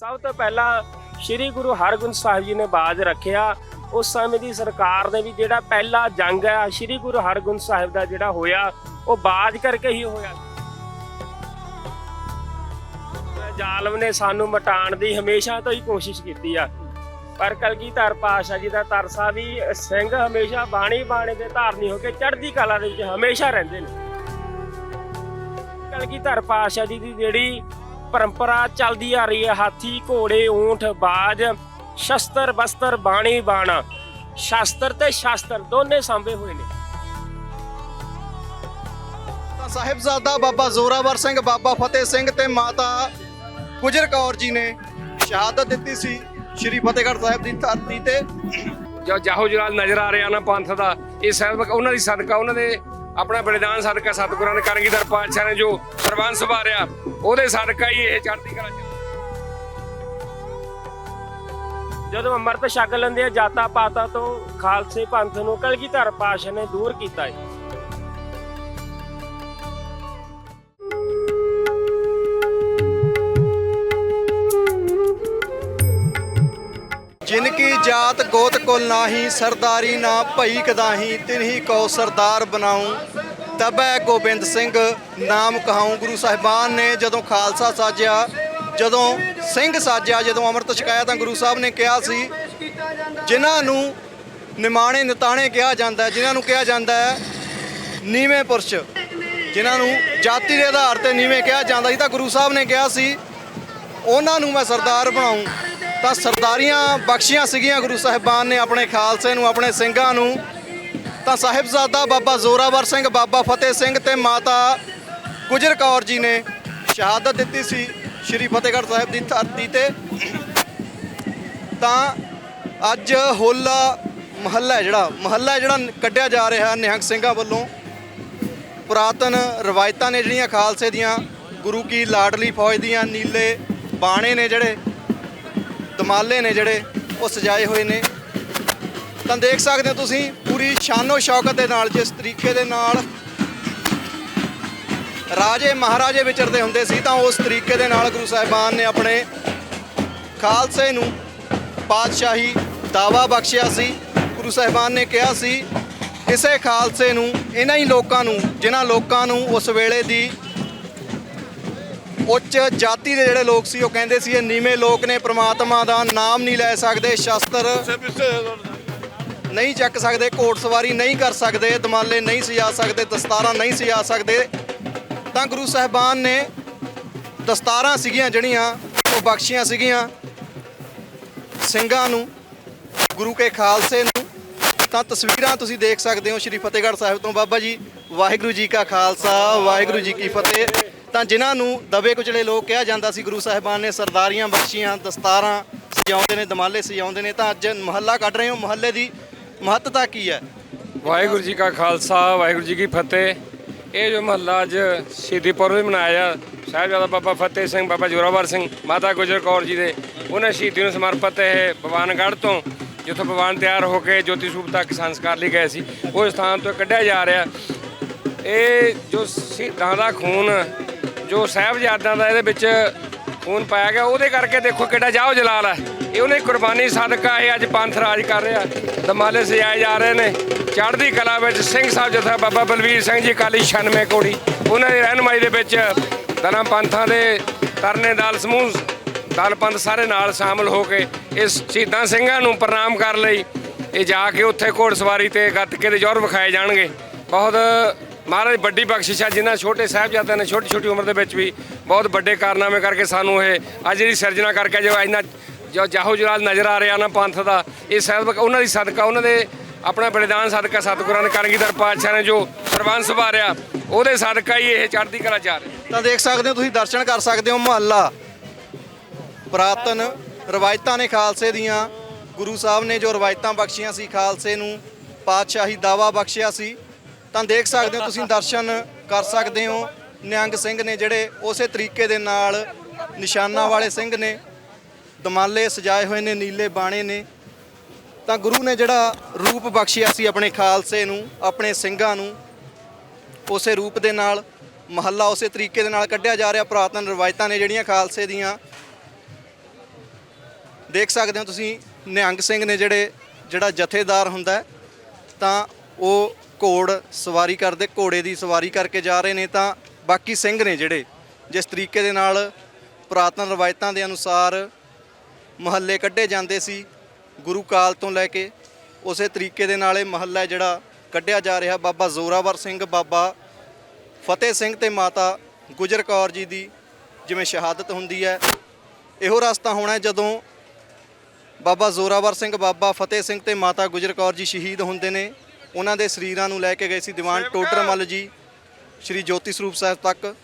ਸਭ ਤੋਂ ਪਹਿਲਾਂ ਸ੍ਰੀ ਗੁਰੂ ਹਰਗੋਬਿੰਦ ਸਾਹਿਬ ਜੀ ਨੇ ਬਾਜ ਰੱਖਿਆ। ਉਸ ਸਮੇਂ ਦੀ ਸਰਕਾਰ ਨੇ ਵੀ ਜਿਹੜਾ ਪਹਿਲਾ ਜੰਗ ਹੈ ਸ੍ਰੀ ਗੁਰੂ ਹਰਗੋਬਿੰਦ ਸਾਹਿਬ ਦਾ ਜਿਹੜਾ ਹੋਇਆ, ਉਹ ਬਾਜ ਕਰਕੇ ਹੀ ਹੋਇਆ। ਜ਼ਾਲਮ ਨੇ ਸਾਨੂੰ ਮਟਾਉਣ ਦੀ ਹਮੇਸ਼ਾ ਤੋਂ ਹੀ ਕੋਸ਼ਿਸ਼ ਕੀਤੀ ਆ। ਪਰ ਕਲਗੀਧਰ ਪਾਸ਼ਾ ਜੀ ਦਾ ਤਰਸਾ ਵੀ ਸਿੰਘ ਹਮੇਸ਼ਾ ਬਾਣੀ ਬਾਣੇ ਦੇ ਧਾਰਨੀ ਹੋ ਕੇ ਚੜ੍ਹਦੀ ਕਲਾ ਦੇ ਵਿੱਚ ਹਮੇਸ਼ਾ ਰਹਿੰਦੇ ਨੇ। ਕਲਗੀਧਰ ਪਾਸ਼ਾ ਜੀ ਦੀ ਜਿਹੜੀ ਪਰੰਪਰਾ ਚੱਲਦੀ ਆ ਰਹੀ ਹੈ। ਹਾਥੀ ਘੋੜੇ ਊਂਠ ਬਾਜ ਸ਼ਸਤਰ ਬਸਤਰ ਬਾਣੀ ਬਾਣਾ। ਸ਼ਾਸਤਰ ਤੇ ਸ਼ਾਸਤਰ ਦੋਨੇ ਸਾਂਭੇ ਹੋਏ ਨੇ। ਤਾਂ ਸਾਹਿਬਜ਼ਾਦਾ ਬਾਬਾ ਜ਼ੋਰਾਵਰ ਸਿੰਘ ਬਾਬਾ ਫਤਿਹ ਸਿੰਘ ਤੇ ਮਾਤਾ ਗੁਜਰ ਕੌਰ ਜੀ ਨੇ ਸ਼ਹਾਦਤ ਦਿੱਤੀ ਸੀ ਸ਼੍ਰੀ ਫਤਿਹਗੜ੍ਹ ਸਾਹਿਬ ਦੀ ਧਰਤੀ ਤੇ। ਜੋ ਜਾਹੋ ਜਲਾਲ ਨਜ਼ਰ ਆ ਰਿਹਾ ਨਾ ਪੰਥ ਦਾ ਇਹ ਸਾਹਿਬ ਉਹਨਾਂ ਦੀ ਸਦਕਾ ਉਹਨਾਂ ਦੇ ਆਪਣਾ ਬਲੀਦਾਨ ਸਦਕਾ ਸਤਿਗੁਰਾਂ ਨੇ ਕਰਨਗੀਧਰ ਪਾਤਸ਼ਾਹ ਨੇ ਜੋ ਸਰਬੰਸ ਸੁਭਾਰਿਆ ਉਹਦੇ ਸਦਕਾ ਹੀ ਇਹ ਚੜ੍ਹਦੀ ਕਲਾ ਜਦੋਂ ਅੰਮ੍ਰਿਤ ਛਕ ਲੈਂਦੇ ਆ ਜਾਤਾ ਪਾਤਾ ਤੋਂ ਖਾਲਸੇ ਪੰਥ ਨੂੰ ਕਲਗੀਧਰ ਪਾਤਸ਼ਾਹ ਨੇ ਦੂਰ ਕੀਤਾ ਹੈ ਜਿਨ ਕੀ ਜਾਤ ਗੋਤ ਕੁਲ ਨਾਹੀ, ਸਰਦਾਰੀ ਨਾ ਭਈ ਕਦਾਹੀ ਤਿਨਹੀ ਕੋ ਸਰਦਾਰ ਬਣਾਉ। ਤਬੈ ਗੋਬਿੰਦ ਸਿੰਘ, ਨਾਮ ਕਹਾਉ। ਗੁਰੂ ਸਾਹਿਬਾਨ ਨੇ ਜਦੋਂ ਖਾਲਸਾ ਸਾਜਿਆ, ਜਦੋਂ ਸਿੰਘ ਸਾਜਿਆ, ਜਦੋਂ ਅੰਮ੍ਰਿਤ ਛਕਾਇਆ, ਤਾਂ ਗੁਰੂ ਸਾਹਿਬ ਨੇ ਕਿਹਾ ਸੀ, ਜਿਨ੍ਹਾਂ ਨੂੰ ਨਿਮਾਣੇ ਨਿਤਾਣੇ ਕਿਹਾ ਜਾਂਦਾ ਜਿਨ੍ਹਾਂ ਨੂੰ ਕਿਹਾ ਜਾਂਦਾ ਹੈ ਨੀਵੇਂ ਪੁਰਸ਼, ਜਿਨ੍ਹਾਂ ਨੂੰ ਜਾਤੀ ਦੇ ਆਧਾਰ ਤੇ ਨੀਵੇਂ ਕਿਹਾ ਜਾਂਦਾ ਸੀ, ਤਾਂ ਗੁਰੂ ਸਾਹਿਬ ਨੇ ਕਿਹਾ ਸੀ, ਉਹਨਾਂ ਨੂੰ ਮੈਂ ਸਰਦਾਰ ਬਣਾਉਂ। ਤਾਂ ਸਰਦਾਰੀਆਂ ਬਖਸ਼ੀਆਂ ਸੀਗੀਆਂ, ਗੁਰੂ ਸਾਹਿਬਾਨ ਨੇ ਆਪਣੇ ਖਾਲਸੇ ਨੂੰ, ਆਪਣੇ ਸਿੰਘਾਂ ਨੂੰ। ਤਾਂ ਸਾਹਿਬਜ਼ਾਦਾ ਬਾਬਾ ਜ਼ੋਰਾਵਰ ਸਿੰਘ, ਬਾਬਾ ਫਤਿਹ ਸਿੰਘ ਤੇ ਮਾਤਾ ਗੁਜਰ ਕੌਰ ਜੀ ਨੇ ਸ਼ਹਾਦਤ ਦਿੱਤੀ ਸੀ ਸ਼੍ਰੀ ਫਤਿਹਗੜ੍ਹ ਸਾਹਿਬ ਦੀ ਧਰਤੀ ਤੇ। ਤਾਂ ਅੱਜ ਹੋਲਾ ਮਹੱਲਾ ਜਿਹੜਾ ਮਹੱਲਾ ਜਿਹੜਾ ਕੱਢਿਆ ਜਾ ਰਿਹਾ ਨਿਹੰਗ ਸਿੰਘਾਂ ਵੱਲੋਂ। ਪੁਰਾਤਨ ਰਵਾਇਤਾਂ ਨੇ ਜਿਹੜੀਆਂ ਖਾਲਸੇ ਦੀਆਂ, ਗੁਰੂ ਕੀ ਲਾਡਲੀ ਫੌਜ ਦੀਆਂ ਨੀਲੇ ਬਾਣੇ ਨੇ ਜਿਹੜੇ ਦਮਾਲੇ ਨੇ ਜਿਹੜੇ ਉਹ ਸਜਾਏ ਹੋਏ ਨੇ। ਤਾਂ ਦੇਖ ਸਕਦੇ ਹੋ ਤੁਸੀਂ ਪੂਰੀ ਸ਼ਾਨੋ ਸ਼ੌਕਤ ਦੇ ਨਾਲ, ਜਿਸ ਤਰੀਕੇ ਦੇ ਨਾਲ ਰਾਜੇ ਮਹਾਰਾਜੇ ਵਿਚਰਦੇ ਹੁੰਦੇ ਸੀ, ਤਾਂ ਉਸ ਤਰੀਕੇ ਦੇ ਨਾਲ ਗੁਰੂ ਸਾਹਿਬਾਨ ਨੇ ਆਪਣੇ ਖਾਲਸੇ ਨੂੰ ਪਾਤਸ਼ਾਹੀ ਦਾਵਾ ਬਖਸ਼ਿਆ ਸੀ। ਗੁਰੂ ਸਾਹਿਬਾਨ ਨੇ ਕਿਹਾ ਸੀ, ਕਿਸੇ ਖਾਲਸੇ ਨੂੰ, ਇਹਨਾਂ ਹੀ ਲੋਕਾਂ ਨੂੰ, ਜਿਨ੍ਹਾਂ ਲੋਕਾਂ ਨੂੰ ਉਸ ਵੇਲੇ ਦੀ ਉੱਚ ਜਾਤੀ ਦੇ ਜਿਹੜੇ ਲੋਕ ਸੀ, ਉਹ ਕਹਿੰਦੇ ਸੀ ਇਹ ਨੀਵੇਂ ਲੋਕ ਨੇ, ਪ੍ਰਮਾਤਮਾ ਦਾ ਨਾਮ ਨਹੀਂ ਲੈ ਸਕਦੇ, ਸ਼ਸਤਰ ਨਹੀਂ ਚੱਕ ਸਕਦੇ, ਘੋੜ ਸਵਾਰੀ ਨਹੀਂ ਕਰ ਸਕਦੇ, ਦਮਾਲੇ ਨਹੀਂ ਸਜਾ ਸਕਦੇ, ਦਸਤਾਰਾਂ ਨਹੀਂ ਸਜਾ ਸਕਦੇ। ਤਾਂ ਗੁਰੂ ਸਾਹਿਬਾਨ ਨੇ ਦਸਤਾਰਾਂ ਸੀਗੀਆਂ ਜਿਹੜੀਆਂ, ਉਹ ਬਖਸ਼ੀਆਂ ਸੀਗੀਆਂ ਸਿੰਘਾਂ ਨੂੰ, ਗੁਰੂ ਕੇ ਖਾਲਸੇ ਨੂੰ। ਤਾਂ ਤਸਵੀਰਾਂ ਤੁਸੀਂ ਦੇਖ ਸਕਦੇ ਹੋ ਸ਼੍ਰੀ ਫਤਿਹਗੜ੍ਹ ਸਾਹਿਬ ਤੋਂ। ਬਾਬਾ ਜੀ, ਵਾਹਿਗੁਰੂ ਜੀ ਕਾ ਖਾਲਸਾ, ਵਾਹਿਗੁਰੂ ਜੀ ਕੀ ਫਤਿਹ। ਤਾਂ ਜਿਨ੍ਹਾਂ ਨੂੰ ਦਬੇ ਕੁਚਲੇ ਲੋਕ ਕਿਹਾ ਜਾਂਦਾ ਸੀ, ਗੁਰੂ ਸਾਹਿਬਾਨ ਨੇ ਸਰਦਾਰੀਆਂ, ਬਖਸ਼ੀਆਂ, ਦਸਤਾਰਾਂ ਸਜਾਉਂਦੇ ਨੇ, ਦਮਾਲੇ ਸਜਾਉਂਦੇ ਨੇ, ਤਾਂ ਅੱਜ ਮਹੱਲਾ ਕੱਢ ਰਹੇ ਹੋ। ਮਹੱਲੇ ਦੀ ਮਹੱਤਤਾ ਕੀ ਹੈ? ਵਾਹਿਗੁਰੂ ਜੀ ਕਾ ਖਾਲਸਾ, ਵਾਹਿਗੁਰੂ ਜੀ ਕੀ ਫਤਿਹ। ਇਹ ਜੋ ਮਹੱਲਾ ਅੱਜ ਸ਼ਹੀਦੀ ਪੁਰਬ ਮਨਾਇਆ, ਸਾਹਿਬਜ਼ਾਦਾ ਬਾਬਾ ਫਤਿਹ ਸਿੰਘ, ਬਾਬਾ ਜੋਰਾਵਰ ਸਿੰਘ, ਮਾਤਾ ਗੁਜਰ ਕੌਰ ਜੀ ਦੇ, ਉਹਨਾਂ ਸ਼ਹੀਦੀ ਨੂੰ ਸਮਰਪਿਤ ਇਹ ਭਵਾਨਗੜ੍ਹ ਤੋਂ, ਜਿੱਥੋਂ ਭਗਵਾਨ ਤਿਆਰ ਹੋ ਕੇ ਜੋਤੀ ਸੂਪ ਤੱਕ ਸੰਸਕਾਰ ਲਈ ਗਏ ਸੀ। ਉਹ ਸਥਾਨ ਤੋਂ ਕੱਢਿਆ ਜਾ ਰਿਹਾ। ਇਹ ਜੋ ਸ਼ਹੀਦਾਂ ਦਾ ਖੂਨ ਜੋ ਸਾਹਿਬਜ਼ਾਦਿਆਂ ਦਾ ਇਹਦੇ ਵਿੱਚ ਖੂਨ ਪਾਇਆ ਗਿਆ, ਉਹਦੇ ਕਰਕੇ ਦੇਖੋ ਕਿੱਡਾ ਜਾਓ ਜਲਾਲ ਹੈ। ਇਹ ਉਹਨੇ ਕੁਰਬਾਨੀ ਸਦਕਾ ਇਹ ਅੱਜ ਪੰਥ ਰਾਜ ਕਰ ਰਿਹਾ। ਦਮਾਲੇ ਸਜਾਏ ਜਾ ਰਹੇ ਨੇ। ਚੜ੍ਹਦੀ ਕਲਾ ਵਿੱਚ ਸਿੰਘ ਸਾਹਿਬ ਜਥਾ ਬਾਬਾ ਬਲਵੀਰ ਸਿੰਘ ਜੀ ਕਾਲੀ 96 ਕੋੜੀ। ਉਹਨਾਂ ਦੀ ਰਹਿਨਮਾਈ ਦੇ ਵਿੱਚ ਦਲਾਂ ਪੰਥਾਂ ਦੇ ਤਰਨੇ ਦਲ ਸਮੂਹ ਦਲ ਪੰਥ ਸਾਰੇ ਨਾਲ ਸ਼ਾਮਲ ਹੋ ਕੇ ਇਸ ਸ਼ਹੀਦਾਂ ਸਿੰਘਾਂ ਨੂੰ ਪ੍ਰਣਾਮ ਕਰ ਲਈ। ਇਹ ਜਾ ਕੇ ਉੱਥੇ ਘੋੜ ਸਵਾਰੀ ਤੇ ਗੱਤਕੇ ਦੇ ਜੋਰ ਵਿਖਾਏ ਜਾਣਗੇ। ਬਹੁਤ ਮਹਾਰਾਜ, ਵੱਡੀ ਬਖਸ਼ਿਸ਼ ਆ ਜਿਨ੍ਹਾਂ ਛੋਟੇ ਸਾਹਿਬਜ਼ਾਦਿਆਂ ਨੇ, ਛੋਟੀ ਛੋਟੀ ਉਮਰ ਦੇ ਵਿੱਚ ਵੀ ਬਹੁਤ ਵੱਡੇ ਕਾਰਨਾਮੇ ਕਰਕੇ ਸਾਨੂੰ ਇਹ ਅੱਜ ਜਿਹੜੀ ਸਿਰਜਣਾ ਕਰਕੇ ਜੋ ਇੰਨਾ ਜੋ ਜਾਹੋ ਜਲਾਲ ਨਜ਼ਰ ਆ ਰਿਹਾ ਨਾ ਪੰਥ ਦਾ, ਇਹ ਸਾਹਿਬ ਉਹਨਾਂ ਦੀ ਸਦਕਾ, ਉਹਨਾਂ ਦੇ ਆਪਣਾ ਬਲੀਦਾਨ ਸਦਕਾ ਸਤਿਗੁਰਾਂ ਨੇ ਕਰਨਗੀਧਰ ਪਾਤਸ਼ਾਹ ਨੇ ਜੋ ਸਰਬੰਸ ਸੰਭਾਰਿਆ, ਉਹਦੇ ਸਦਕਾ ਹੀ ਇਹ ਚੜ੍ਹਦੀ ਕਲਾ ਜਾ ਰਿਹਾ ਤਾਂ ਦੇਖ ਸਕਦੇ ਹੋ ਤੁਸੀਂ, ਦਰਸ਼ਨ ਕਰ ਸਕਦੇ ਹੋ ਮਹੱਲਾ। ਪੁਰਾਤਨ ਰਵਾਇਤਾਂ ਨੇ ਖਾਲਸੇ ਦੀਆਂ, ਗੁਰੂ ਸਾਹਿਬ ਨੇ ਜੋ ਰਵਾਇਤਾਂ ਬਖਸ਼ੀਆਂ ਸੀ ਖਾਲਸੇ ਨੂੰ, ਪਾਤਸ਼ਾਹੀ ਦਾਵਾ ਬਖਸ਼ਿਆ ਸੀ। ਤਾਂ ਦੇਖ ਸਕਦੇ ਹੋ ਤੁਸੀਂ ਦਰਸ਼ਨ ਕਰ ਸਕਦੇ ਹੋ। ਨਿਹੰਗ ਸਿੰਘ ਨੇ ਜਿਹੜੇ ਉਸੇ ਤਰੀਕੇ ਦੇ ਨਾਲ ਨਿਸ਼ਾਨਾਂ ਵਾਲੇ ਸਿੰਘ ਨੇ ਦਮਾਲੇ ਸਜਾਏ ਹੋਏ ਨੇ, ਨੀਲੇ ਬਾਣੇ ਨੇ। ਤਾਂ ਗੁਰੂ ਨੇ ਜਿਹੜਾ ਰੂਪ ਬਖਸ਼ਿਆ ਸੀ ਆਪਣੇ ਖਾਲਸੇ ਨੂੰ, ਆਪਣੇ ਸਿੰਘਾਂ ਨੂੰ, ਉਸੇ ਰੂਪ ਦੇ ਨਾਲ ਮਹੱਲਾ ਉਸੇ ਤਰੀਕੇ ਦੇ ਨਾਲ ਕੱਢਿਆ ਜਾ ਰਿਹਾ। ਪੁਰਾਤਨ ਰਵਾਇਤਾਂ ਨੇ ਜਿਹੜੀਆਂ ਖਾਲਸੇ ਦੀਆਂ। ਦੇਖ ਸਕਦੇ ਹੋ ਤੁਸੀਂ, ਨਿਹੰਗ ਸਿੰਘ ਨੇ ਜਿਹੜੇ, ਜਿਹੜਾ ਜਥੇਦਾਰ ਹੁੰਦਾ ਤਾਂ ਉਹ ਘੋੜ ਸਵਾਰੀ ਕਰਦੇ, ਘੋੜੇ ਦੀ ਸਵਾਰੀ ਕਰਕੇ ਜਾ ਰਹੇ ਨੇ ਤਾਂ ਬਾਕੀ ਸਿੰਘ ਨੇ ਜਿਹੜੇ, ਜਿਸ ਤਰੀਕੇ ਦੇ ਨਾਲ ਪੁਰਾਤਨ ਰਵਾਇਤਾਂ ਦੇ ਅਨੁਸਾਰ ਮਹੱਲੇ ਕੱਢੇ ਜਾਂਦੇ ਸੀ, ਗੁਰੂ ਕਾਲ ਤੋਂ ਲੈ ਕੇ ਉਸੇ ਤਰੀਕੇ ਦੇ ਨਾਲ ਇਹ ਮਹੱਲਾ ਜਿਹੜਾ ਕੱਢਿਆ ਜਾ ਰਿਹਾ, ਬਾਬਾ ਜ਼ੋਰਾਵਰ ਸਿੰਘ, ਬਾਬਾ ਫਤਿਹ ਸਿੰਘ ਤੇ ਮਾਤਾ ਗੁਜਰ ਕੌਰ ਜੀ ਦੀ ਜਿਵੇਂ ਸ਼ਹਾਦਤ ਹੁੰਦੀ ਹੈ। ਇਹੋ ਰਸਤਾ ਹੋਣਾ ਜਦੋਂ ਬਾਬਾ ਜ਼ੋਰਾਵਰ ਸਿੰਘ, ਬਾਬਾ ਫਤਿਹ ਸਿੰਘ ਤੇ ਮਾਤਾ ਗੁਜਰ ਕੌਰ ਜੀ ਸ਼ਹੀਦ ਹੁੰਦੇ ਨੇ। ਉਹਨਾਂ ਦੇ ਸਰੀਰਾਂ ਨੂੰ ਲੈ ਕੇ ਗਏ ਸੀ ਦੀਵਾਨ ਟੋਡਰਮੱਲ ਜੀ ਸ਼੍ਰੀ ਜੋਤੀ ਸਰੂਪ ਸਾਹਿਬ ਤੱਕ।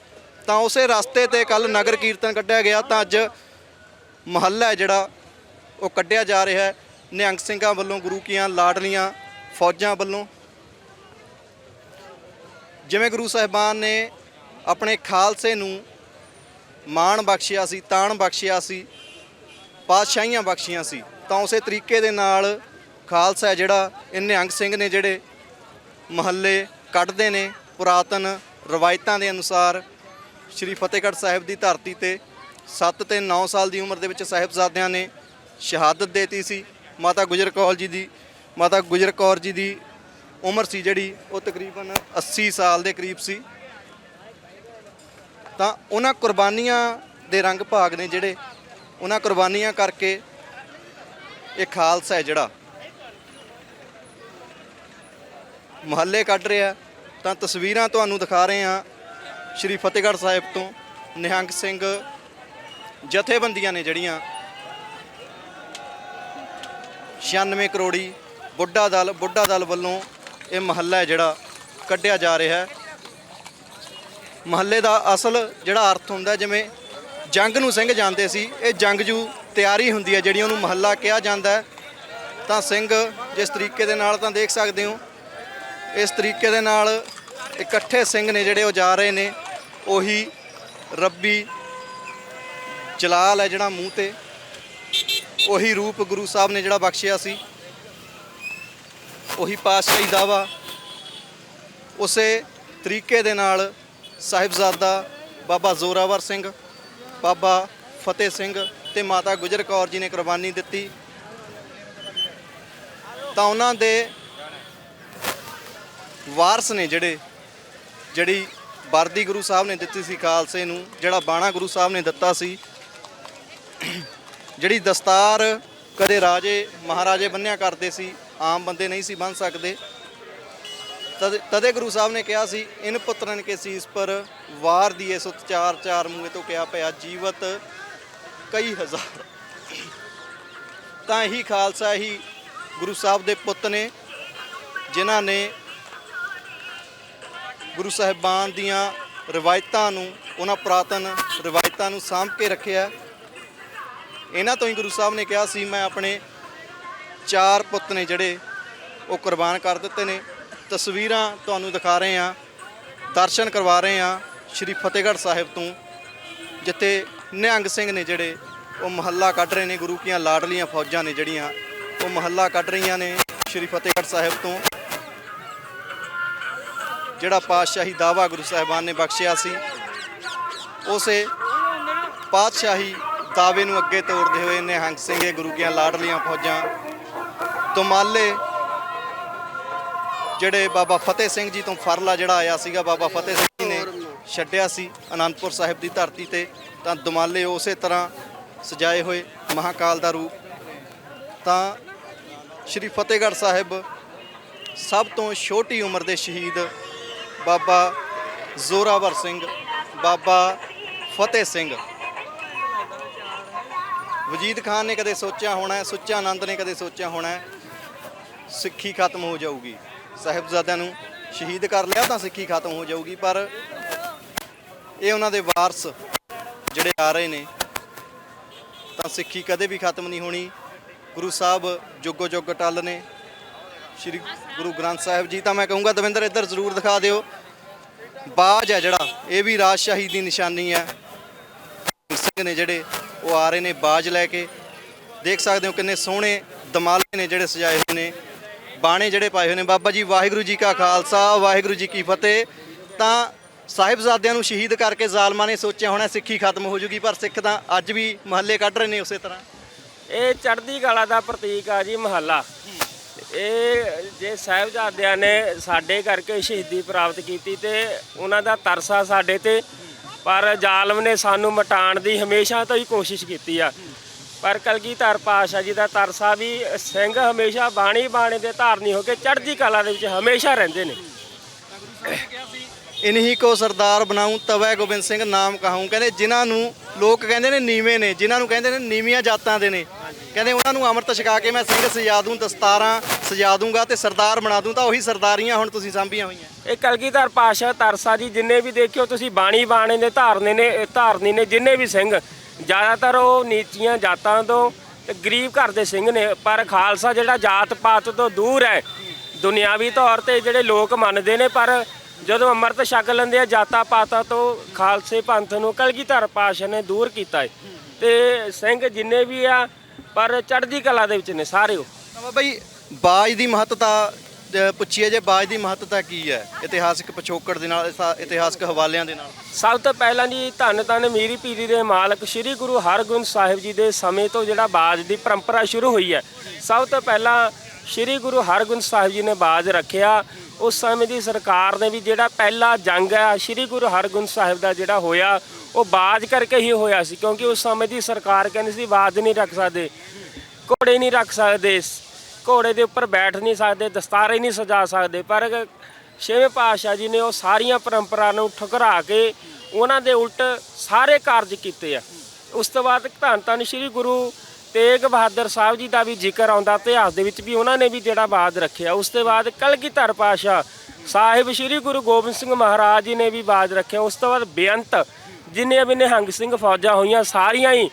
ਤਾਂ ਉਸੇ ਰਸਤੇ ਤੇ ਕੱਲ ਨਗਰ ਕੀਰਤਨ ਕੱਢਿਆ ਗਿਆ ਤਾਂ ਅੱਜ ਮਹੱਲਾ ਜਿਹੜਾ ਉਹ ਕੱਢਿਆ ਜਾ ਰਿਹਾ ਹੈ। ਨਿਹੰਗ ਸਿੰਘਾਂ ਵੱਲੋਂ ਗੁਰੂ ਕੀਆਂ ਲਾਡਲੀਆਂ ਫੌਜਾਂ ਵੱਲੋਂ। ਜਿਵੇਂ ਗੁਰੂ ਸਾਹਿਬਾਨ ਨੇ ਆਪਣੇ ਖਾਲਸੇ ਨੂੰ ਮਾਣ ਬਖਸ਼ਿਆ ਸੀ ਤਾਣ ਬਖਸ਼ਿਆ ਸੀ ਪਾਤਸ਼ਾਹੀਆਂ ਬਖਸ਼ੀਆਂ ਸੀ ਤਾਂ ਉਸੇ ਤਰੀਕੇ ਦੇ ਨਾਲ ਖਾਲਸਾ ਹੈ ਜਿਹੜਾ ਇਹ ਨਿਹੰਗ ਸਿੰਘ ਨੇ ਜਿਹੜੇ ਮਹੱਲੇ ਕੱਢਦੇ ਨੇ ਪੁਰਾਤਨ ਰਵਾਇਤਾਂ ਦੇ ਅਨੁਸਾਰ, ਸ਼੍ਰੀ ਫਤਿਹਗੜ੍ਹ ਸਾਹਿਬ ਦੀ ਧਰਤੀ ਤੇ 7 ਤੇ 9 ਸਾਲ ਦੀ ਉਮਰ ਦੇ ਵਿੱਚ ਸਾਹਿਬਜ਼ਾਦਿਆਂ ਨੇ ਸ਼ਹਾਦਤ ਦੇਤੀ ਸੀ। ਮਾਤਾ ਗੁਜਰ ਕੌਰ ਜੀ ਦੀ, ਮਾਤਾ ਗੁਜਰ ਕੌਰ ਜੀ ਦੀ ਉਮਰ ਸੀ ਜਿਹੜੀ ਉਹ ਤਕਰੀਬਨ 80 ਸਾਲ ਦੇ ਕਰੀਬ ਸੀ। ਤਾਂ ਉਹਨਾਂ ਕੁਰਬਾਨੀਆਂ ਦੇ ਰੰਗ ਭਾਗ ਨੇ ਜਿਹੜੇ, ਉਹਨਾਂ ਕੁਰਬਾਨੀਆਂ ਕਰਕੇ ਇਹ ਖਾਲਸਾ ਹੈ ਜਿਹੜਾ ਮਹੱਲੇ ਕੱਢ ਰਿਹਾ। ਤਾਂ ਤਸਵੀਰਾਂ ਤੁਹਾਨੂੰ ਦਿਖਾ ਰਹੇ ਹਾਂ ਸ਼੍ਰੀ ਫਤਿਹਗੜ੍ਹ ਸਾਹਿਬ ਤੋਂ। ਨਿਹੰਗ ਸਿੰਘ ਜਥੇਬੰਦੀਆਂ ਨੇ ਜਿਹੜੀਆਂ 96 ਕਰੋੜੀ ਬੁੱਢਾ ਦਲ ਬੁੱਢਾ ਦਲ ਵੱਲੋਂ ਇਹ ਮਹੱਲਾ ਹੈ ਜਿਹੜਾ ਕੱਢਿਆ ਜਾ ਰਿਹਾ ਹੈ। ਮਹੱਲੇ ਦਾ ਅਸਲ ਜਿਹੜਾ ਅਰਥ ਹੁੰਦਾ ਜਿਵੇਂ ਜੰਗ ਨੂੰ ਸਿੰਘ ਜਾਂਦੇ ਸੀ, ਇਹ ਜੰਗਜੂ ਤਿਆਰੀ ਹੁੰਦੀ ਹੈ, ਜਿਹੜੀ ਉਹਨੂੰ ਮਹੱਲਾ ਕਿਹਾ ਜਾਂਦਾ ਤਾਂ ਸਿੰਘ ਜਿਸ ਤਰੀਕੇ ਦੇ ਨਾਲ ਤਾਂ ਦੇਖ ਸਕਦੇ ਹੋ ਇਸ ਤਰੀਕੇ ਦੇ ਨਾਲ ਇਕੱਠੇ ਸਿੰਘ ਨੇ ਜਿਹੜੇ ਉਹ ਜਾ ਰਹੇ ਨੇ, ਉਹੀ ਰੱਬੀ ਜਲਾਲ ਹੈ ਜਿਹੜਾ ਮੂੰਹ ਤੇ, ਉਹੀ ਰੂਪ ਗੁਰੂ ਸਾਹਿਬ ਨੇ ਜਿਹੜਾ ਬਖਸ਼ਿਆ ਸੀ, ਉਹੀ ਪਾਤਸ਼ਾਹੀ ਦਾਵਾ। ਉਸੇ ਤਰੀਕੇ ਦੇ ਨਾਲ ਸਾਹਿਬਜ਼ਾਦਾ ਬਾਬਾ ਜ਼ੋਰਾਵਰ ਸਿੰਘ, ਬਾਬਾ ਫਤਿਹ ਸਿੰਘ ਤੇ ਮਾਤਾ ਗੁਜਰ ਕੌਰ ਜੀ ਨੇ ਕੁਰਬਾਨੀ ਦਿੱਤੀ। ਤਾਂ ਉਹਨਾਂ ਦੇ ਵਾਰਸ ਨੇ ਜਿਹੜੇ, ਜਿਹੜੀ ਵਰਦੀ ਗੁਰੂ ਸਾਹਿਬ ਨੇ ਦਿੱਤੀ ਸੀ ਖਾਲਸੇ ਨੂੰ, ਜਿਹੜਾ ਬਾਣਾ ਗੁਰੂ ਸਾਹਿਬ ਨੇ ਦਿੱਤਾ ਸੀ, ਜਿਹੜੀ ਦਸਤਾਰ ਕਦੇ ਰਾਜੇ, ਮਹਾਰਾਜੇ ਬੰਨਿਆ ਕਰਦੇ ਸੀ, ਆਮ ਬੰਦੇ ਨਹੀਂ ਸੀ ਬੰਨ ਸਕਦੇ। ਤਦ, ਤਦੇ ਗੁਰੂ ਸਾਹਿਬ ਨੇ ਕਿਹਾ ਸੀ, ਇਨ ਪੁੱਤਰਨ ਕੇ ਸੀਸ ਪਰ ਵਾਰ ਦੀਏ ਸੁਤ ਚਾਰ ਚਾਰ ਮੂਹੇ ਤੋਂ ਕਿਹਾ ਪਿਆ ਜੀਵਤ ਕਈ ਹਜ਼ਾਰ। ਤਾਂ ਇਹੀ ਖਾਲਸਾ ਹੀ ਗੁਰੂ ਸਾਹਿਬ ਦੇ ਪੁੱਤ ਨੇ, ਜਿਨ੍ਹਾਂ ਨੇ ਗੁਰੂ ਸਾਹਿਬਾਨ ਦੀਆਂ ਰਵਾਇਤਾਂ ਨੂੰ, ਉਹਨਾਂ ਪੁਰਾਤਨ ਰਵਾਇਤਾਂ ਨੂੰ ਸਾਂਭ ਕੇ ਰੱਖਿਆ ਇਹਨਾਂ ਤੋਂ ਹੀ ਗੁਰੂ ਸਾਹਿਬ ਨੇ ਕਿਹਾ ਸੀ, ਮੈਂ ਆਪਣੇ ਚਾਰ ਪੁੱਤ ਨੇ ਜਿਹੜੇ ਉਹ ਕੁਰਬਾਨ ਕਰ ਦਿੱਤੇ ਨੇ। ਤਸਵੀਰਾਂ ਤੁਹਾਨੂੰ ਦਿਖਾ ਰਹੇ ਹਾਂ, ਦਰਸ਼ਨ ਕਰਵਾ ਰਹੇ ਹਾਂ ਸ਼੍ਰੀ ਫਤਿਹਗੜ੍ਹ ਸਾਹਿਬ ਤੋਂ, ਜਿੱਥੇ ਨਿਹੰਗ ਸਿੰਘ ਨੇ ਜਿਹੜੇ ਉਹ ਮਹੱਲਾ ਕੱਢ ਰਹੇ ਨੇ, ਗੁਰੂ ਕੀਆਂ ਲਾਡਲੀਆਂ ਫੌਜਾਂ ਨੇ ਜਿਹੜੀਆਂ ਉਹ ਮਹੱਲਾ ਕੱਢ ਰਹੀਆਂ ਨੇ ਸ਼੍ਰੀ ਫਤਿਹਗੜ੍ਹ ਸਾਹਿਬ ਤੋਂ। ਜਿਹੜਾ ਪਾਤਸ਼ਾਹੀ ਦਾਵਾ ਗੁਰੂ ਸਾਹਿਬਾਨ ਨੇ ਬਖਸ਼ਿਆ ਸੀ, ਉਸੇ ਪਾਤਸ਼ਾਹੀ ਦਾਵੇ ਨੂੰ ਅੱਗੇ ਤੋਰਦੇ ਹੋਏ ਨਿਹੰਗ ਸਿੰਘ ਇਹ ਗੁਰੂ ਕੀਆਂ ਲਾਡਲੀਆਂ ਫੌਜਾਂ ਤੁਮਾਲੇ ਜਿਹੜੇ ਬਾਬਾ ਫਤਿਹ ਸਿੰਘ ਜੀ ਤੋਂ ਫਰਲਾ ਜਿਹੜਾ ਆਇਆ ਸੀਗਾ, ਬਾਬਾ ਫਤਿਹ ਸਿੰਘ ਜੀ ਨੇ ਛੱਡਿਆ ਸੀ ਅਨੰਦਪੁਰ ਸਾਹਿਬ ਦੀ ਧਰਤੀ ਤੇ, ਤਾਂ ਦੁਮਾਲੇ ਉਸੇ ਤਰ੍ਹਾਂ ਸਜਾਏ ਹੋਏ ਮਹਾਕਾਲ ਦਾ ਰੂਪ। ਤਾਂ ਸ਼੍ਰੀ ਫਤਿਹਗੜ੍ਹ ਸਾਹਿਬ ਸਭ ਤੋਂ ਛੋਟੀ ਉਮਰ ਦੇ ਸ਼ਹੀਦ ਬਾਬਾ ਜ਼ੋਰਾਵਰ ਸਿੰਘ, ਬਾਬਾ ਫਤਿਹ ਸਿੰਘ। ਵਜੀਦ ਖਾਨ ਨੇ ਕਦੇ ਸੋਚਿਆ ਹੋਣਾ ਸੁੱਚਾ ਆਨੰਦ ਨੇ ਕਦੇ ਸੋਚਿਆ ਹੋਣਾ ਸਿੱਖੀ ਖਤਮ ਹੋ ਜਾਊਗੀ। ਸਾਹਿਬਜ਼ਾਦਿਆਂ ਨੂੰ ਸ਼ਹੀਦ ਕਰ ਲਿਆ ਤਾਂ ਸਿੱਖੀ ਖਤਮ ਹੋ ਜਾਊਗੀ, ਪਰ ਇਹ ਉਹਨਾਂ ਦੇ ਵਾਰਸ ਜਿਹੜੇ ਆ ਰਹੇ ਨੇ, ਤਾਂ ਸਿੱਖੀ ਕਦੇ ਵੀ ਖਤਮ ਨਹੀਂ ਹੋਣੀ। ਗੁਰੂ ਸਾਹਿਬ ਜੁਗੋ ਜੁਗ ਟੱਲ ਨੇ ਸ਼੍ਰੀ ਗੁਰੂ ਗ੍ਰੰਥ ਸਾਹਿਬ ਜੀ, ਤਾਂ ਮੈਂ ਕਹੂੰਗਾ ਦਵਿੰਦਰ, ਇੱਧਰ ਜ਼ਰੂਰ ਦਿਖਾ ਦਿਓ। ਬਾਜ ਹੈ ਜਿਹੜਾ, ਇਹ ਵੀ ਰਾਜਸ਼ਾਹੀ ਦੀ ਨਿਸ਼ਾਨੀ ਹੈ। ਸਿੰਘ ਨੇ ਜਿਹੜੇ, ਉਹ ਆ ਰਹੇ ਨੇ ਬਾਜ ਲੈ ਕੇ। ਦੇਖ ਸਕਦੇ ਹੋ ਕਿੰਨੇ ਸੋਹਣੇ ਦਮਾਲੇ ਨੇ ਜਿਹੜੇ ਸਜਾਏ ਹੋਏ ਨੇ। ਬਾਣੇ ਜਿਹੜੇ ਪਾਏ ਹੋਏ ਨੇ। ਬਾਬਾ ਜੀ, ਵਾਹਿਗੁਰੂ ਜੀ ਕਾ ਖਾਲਸਾ, ਵਾਹਿਗੁਰੂ ਜੀ ਕੀ ਫਤਿਹ। ਤਾਂ ਸਾਹਿਬਜ਼ਾਦਿਆਂ ਨੂੰ ਸ਼ਹੀਦ ਕਰਕੇ ਜ਼ਾਲਮਾਂ ਨੇ ਸੋਚਿਆ ਹੋਣਾ, ਸਿੱਖੀ ਖਤਮ ਹੋ ਜੂਗੀ, ਪਰ ਸਿੱਖ ਤਾਂ ਅੱਜ ਵੀ ਮਹੱਲੇ ਕੱਢ ਰਹੇ ਨੇ ਉਸੇ ਤਰ੍ਹਾਂ। ਇਹ ਚੜ੍ਹਦੀ ਕਲਾ ਦਾ ਪ੍ਰਤੀਕ ਆ ਜੀ, ਮਹੱਲਾ। ਇਹ ਜੇ ਸਾਹਿਬਜ਼ਾਦਿਆਂ ਨੇ ਸਾਡੇ ਕਰਕੇ ਸ਼ਹੀਦੀ ਪ੍ਰਾਪਤ ਕੀਤੀ ਤੇ ਉਹਨਾਂ ਦਾ ਤਰਸਾ ਸਾਡੇ ਤੇ, ਪਰ ਜ਼ਾਲਮ ਨੇ ਸਾਨੂੰ ਮਟਾਉਣ ਦੀ ਹਮੇਸ਼ਾ ਤੋਂ ਹੀ ਕੋਸ਼ਿਸ਼ ਕੀਤੀ ਆ। ਪਰ ਕਲਗੀਧਰ ਪਾਸ਼ਾ ਜੀ ਦਾ ਤਰਸਾ ਵੀ ਸਿੰਘ ਹਮੇਸ਼ਾ ਬਾਣੀ ਬਾਣੇ ਦੇ ਧਾਰਨੀ ਹੋ ਕੇ ਚੜ੍ਹਦੀ ਕਲਾ ਦੇ ਵਿੱਚ ਹਮੇਸ਼ਾ ਰਹਿੰਦੇ ਨੇ। ਇਨਹੀ ਕੋ ਸਰਦਾਰ ਬਣਾਉਂ, ਤਵੈ ਗੋਬਿੰਦ ਸਿੰਘ ਨਾਮ ਕਹਾਉਂ। ਕਹਿੰਦੇ ਜਿਨ੍ਹਾਂ ਨੂੰ ਲੋਕ ਕਹਿੰਦੇ ਨੇ ਨੀਵੇਂ ਨੇ, ਜਿਨ੍ਹਾਂ ਨੂੰ ਕਹਿੰਦੇ ਨੇ ਨੀਵੀਆਂ ਜਾਤਾਂ ਦੇ ਨੇ ਕਹਿੰਦੇ ਉਹਨਾਂ ਨੂੰ ਅੰਮ੍ਰਿਤ ਛਕਾ ਕੇ ਮੈਂ ਸਿੰਘ ਸਜਾ ਦੂੰ ਦਸਤਾਰਾਂ ਸਜਾ ਦੂੰਗਾ ਤੇ ਸਰਦਾਰ ਬਣਾ ਦੂੰ, ਤਾਂ ਉਹੀ ਸਰਦਾਰੀਆਂ ਹੁਣ ਤੁਸੀਂ ਸਾਂਭੀਆਂ ਹੋਈਆਂ। ਇਹ ਕਲਗੀਧਰ ਪਾਸ਼ਾ ਤਰਸਾ ਜੀ, ਜਿੰਨੇ ਵੀ ਦੇਖਿਓ ਤੁਸੀਂ ਬਾਣੀ ਬਾਣੇ ਦੇ ਧਾਰਨੇ ਨੇ ਧਾਰਨੀ ਨੇ ਜਿੰਨੇ ਵੀ ਸਿੰਘ। ਜ਼ਿਆਦਾਤਰ ਉਹ ਨੀਚੀਆਂ ਜਾਤਾਂ ਤੋਂ ਤੇ ਗਰੀਬ ਘਰ ਦੇ ਸਿੰਘ ਨੇ, ਪਰ ਖਾਲਸਾ ਜਿਹੜਾ ਜਾਤ ਪਾਤ ਤੋਂ ਦੂਰ ਹੈ, ਦੁਨਿਆਵੀ ਤੌਰ ਤੇ ਜਿਹੜੇ ਲੋਕ ਮੰਨਦੇ ਨੇ, ਪਰ ਜਦੋਂ ਅੰਮ੍ਰਿਤ ਛਕ ਲੈਂਦੇ ਆ ਜਾਤਾਂ ਪਾਤਾਂ ਤੋਂ, ਖਾਲਸੇ ਪੰਥ ਨੂੰ ਕਲਗੀਧਰ ਪਾਸ਼ਾ ਨੇ ਦੂਰ ਕੀਤਾ ਹੈ। ਤੇ ਸਿੰਘ ਜਿੰਨੇ ਵੀ ਆ ਪਰ ਚੜ੍ਹਦੀ ਕਲਾ ਦੇ ਵਿੱਚ ਨੇ ਸਾਰੇ ਉਹ। ਬਾਬਾ ਜੀ ਬਾਜ ਦੀ ਮਹੱਤਤਾ ਅ, ਪੁੱਛੀਏ ਜੇ ਬਾਜ ਦੀ ਮਹੱਤਤਾ ਕੀ ਹੈ ਇਤਿਹਾਸਕ ਪਿਛੋਕੜ ਦੇ ਨਾਲ ਇਸਾ- ਇਤਿਹਾਸਕ ਹਵਾਲਿਆਂ ਦੇ ਨਾਲ? ਸਭ ਤੋਂ ਪਹਿਲਾਂ ਜੀ ਧੰਨ ਧੰਨ ਮੀਰੀ ਪੀਰੀ ਦੇ ਮਾਲਕ ਸ੍ਰੀ ਗੁਰੂ ਹਰਗੋਬਿੰਦ ਸਾਹਿਬ ਜੀ ਦੇ ਸਮੇਂ ਤੋਂ ਜਿਹੜਾ ਬਾਜ ਦੀ ਪਰੰਪਰਾ ਸ਼ੁਰੂ ਹੋਈ ਹੈ। ਸਭ ਤੋਂ ਪਹਿਲਾਂ ਸ੍ਰੀ ਗੁਰੂ ਹਰਗੋਬਿੰਦ ਸਾਹਿਬ ਜੀ ਨੇ ਬਾਜ ਰੱਖਿਆ। ਉਸ ਸਮੇਂ ਦੀ ਸਰਕਾਰ ਨੇ ਵੀ ਜਿਹੜਾ ਪਹਿਲਾ ਜੰਗ ਹੈ ਸ੍ਰੀ ਗੁਰੂ ਹਰਗੋਬਿੰਦ ਸਾਹਿਬ ਦਾ ਜਿਹੜਾ ਹੋਇਆ, ਉਹ ਬਾਜ ਕਰਕੇ ਹੀ ਹੋਇਆ ਸੀ, ਕਿਉਂਕਿ ਉਸ ਸਮੇਂ ਦੀ ਸਰਕਾਰ ਕਹਿੰਦੀ ਸੀ ਬਾਜ ਨਹੀਂ ਰੱਖ ਸਕਦੇ, ਘੋੜੇ ਨਹੀਂ ਰੱਖ ਸਕਦੇ, ਘੋੜੇ ਦੇ ਉੱਪਰ ਬੈਠ ਨਹੀਂ ਸਕਦੇ, ਦਸਤਾਰੇ ਨਹੀਂ ਸਜਾ ਸਕਦੇ, ਪਰ ਛੇਵੇਂ ਪਾਤਸ਼ਾਹ ਜੀ ਨੇ ਉਹ ਸਾਰੀਆਂ ਪਰੰਪਰਾ ਨੂੰ ਠੁਕਰਾ ਕੇ ਉਹਨਾਂ ਦੇ ਉਲਟ ਸਾਰੇ ਕਾਰਜ ਕੀਤੇ ਆ। ਉਸ ਤੋਂ ਬਾਅਦ ਧੰਨ ਧੰਨ ਸ੍ਰੀ ਗੁਰੂ ਤੇਗ ਬਹਾਦਰ ਸਾਹਿਬ ਜੀ ਦਾ ਵੀ ਜ਼ਿਕਰ ਆਉਂਦਾ, ਇਤਿਹਾਸ ਦੇ ਵਿੱਚ ਵੀ ਉਹਨਾਂ ਨੇ ਵੀ ਜਿਹੜਾ ਬਾਦ ਰੱਖਿਆ। ਉਸ ਤੋਂ ਬਾਅਦ ਕਲਗੀਧਰ ਪਾਤਸ਼ਾਹ ਸਾਹਿਬ ਸ੍ਰੀ ਗੁਰੂ ਗੋਬਿੰਦ ਸਿੰਘ ਮਹਾਰਾਜ ਜੀ ਨੇ ਵੀ ਬਾਜ ਰੱਖਿਆ। ਉਸ ਤੋਂ ਬਾਅਦ ਬੇਅੰਤ ਜਿੰਨੇ ਵੀ ਨਿਹੰਗ ਸਿੰਘ ਫੌਜਾਂ ਹੋਈਆਂ, ਸਾਰੀਆਂ ਹੀ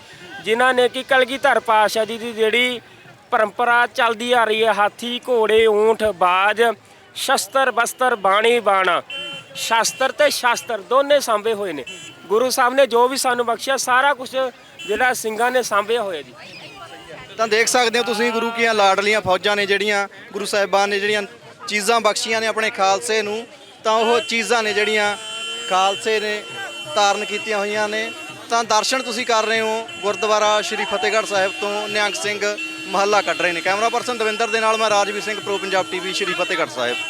ਜਿਨ੍ਹਾਂ ਨੇ ਕਿ ਕਲਗੀਧਰ ਪਾਤਸ਼ਾਹ ਜੀ ਦੀ ਜਿਹੜੀ ਪਰੰਪਰਾ ਚੱਲਦੀ ਆ ਰਹੀ ਹੈ, ਹਾਥੀ, ਘੋੜੇ, ਊਂਠ, ਬਾਜ, ਸ਼ਸਤਰ, ਬਸਤਰ, ਬਾਣੀ, ਬਾਣਾ। ਸ਼ਾਸਤਰ ਤੇ ਸ਼ਾਸਤਰ ਦੋਨੇ ਸਾਂਭੇ ਹੋਏ ਨੇ। ਗੁਰੂ ਸਾਹਿਬ ਨੇ ਜੋ ਵੀ ਸਾਨੂੰ ਬਖਸ਼ਿਆ, ਸਾਰਾ ਕੁਝ ਜਿਹੜਾ ਸਿੰਘਾਂ ਨੇ ਸਾਂਭਿਆ ਹੋਇਆ ਜੀ। ਤਾਂ ਦੇਖ ਸਕਦੇ ਹੋ ਤੁਸੀਂ ਗੁਰੂ ਕੀਆਂ ਲਾਡਲੀਆਂ ਫੌਜਾਂ ਨੇ ਜਿਹੜੀਆਂ ਗੁਰੂ ਸਾਹਿਬਾਨ ਨੇ ਜਿਹੜੀਆਂ ਚੀਜ਼ਾਂ ਬਖਸ਼ੀਆਂ ਨੇ ਆਪਣੇ ਖਾਲਸੇ ਨੂੰ, ਤਾਂ ਉਹ ਚੀਜ਼ਾਂ ਨੇ ਜਿਹੜੀਆਂ ਖਾਲਸੇ ਨੇ ਧਾਰਨ ਕੀਤੀਆਂ ਹੋਈਆਂ ਨੇ। ਤਾਂ ਦਰਸ਼ਨ ਤੁਸੀਂ ਕਰ ਰਹੇ ਹੋ ਗੁਰਦੁਆਰਾ ਸ਼੍ਰੀ ਫਤਿਹਗੜ੍ਹ ਸਾਹਿਬ ਤੋਂ, ਨਿਹੰਗ ਸਿੰਘ ਮਹੱਲਾ ਕੱਢ ਰਹੇ ਨੇ। ਕੈਮਰਾ ਪਰਸਨ ਦਵਿੰਦਰ ਦੇ ਨਾਲ ਮੈਂ ਰਾਜਵੀਰ ਸਿੰਘ, ਪ੍ਰੋ ਪੰਜਾਬ ਟੀਵੀ, ਸ਼੍ਰੀ ਫਤਿਹਗੜ੍ਹ ਸਾਹਿਬ।